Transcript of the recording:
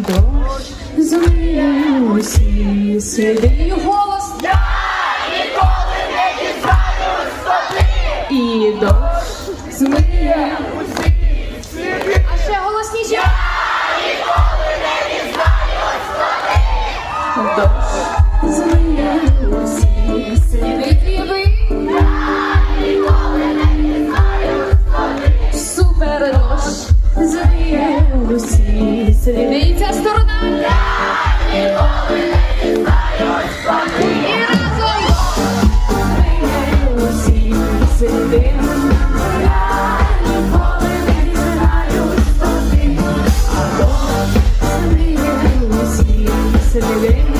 дощ зуміє усі сліди. голос я ніколи не дізнаю слаби. І дощ змиє усі. А ще голосніше. Я ніколи не дізнаю слаби. Дощ змиє усі сліди. І ви? Я ніколи не дізнаю слаби. Супер дощ змиє усі Сильніця сторона. Я ніколи не дізнаюсь, І разом ми усі сидимо. Thank you.